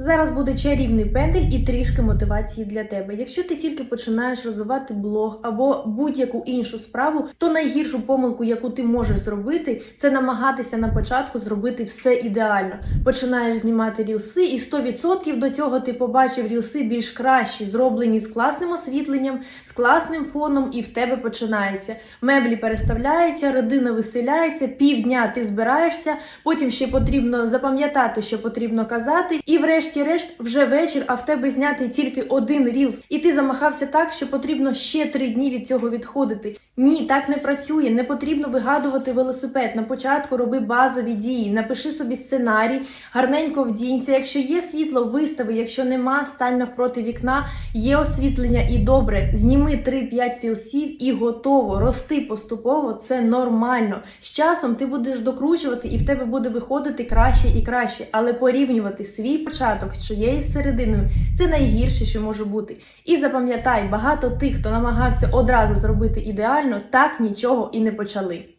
Зараз буде чарівний пендель і трішки мотивації для тебе. Якщо ти тільки починаєш розвивати блог або будь-яку іншу справу, то найгіршу помилку, яку ти можеш зробити, це намагатися на початку зробити все ідеально. Починаєш знімати рілси, і 100% до цього ти побачив рілси більш кращі, зроблені з класним освітленням, з класним фоном, і в тебе починається. Меблі переставляються, родина виселяється, півдня ти збираєшся, потім ще потрібно запам'ятати, що потрібно казати, і врешті-решт вже вечір, а в тебе зняти тільки один рілс, і ти замахався так, що потрібно ще три дні від цього відходити. Ні, так не працює. Не потрібно вигадувати велосипед. На початку роби базові дії, напиши собі сценарій, гарненько вдінься. Якщо є світло, вистави. Якщо нема, стань навпроти вікна, є освітлення і добре. Зніми 3-5 рілсів і готово. Рости поступово, це нормально. З часом ти будеш докручувати, і в тебе буде виходити краще і краще. Але порівнювати свій початок з чиєюсь серединою це найгірше, що може бути. І запам'ятай, багато тих, хто намагався одразу зробити ідеально, так нічого і не почали.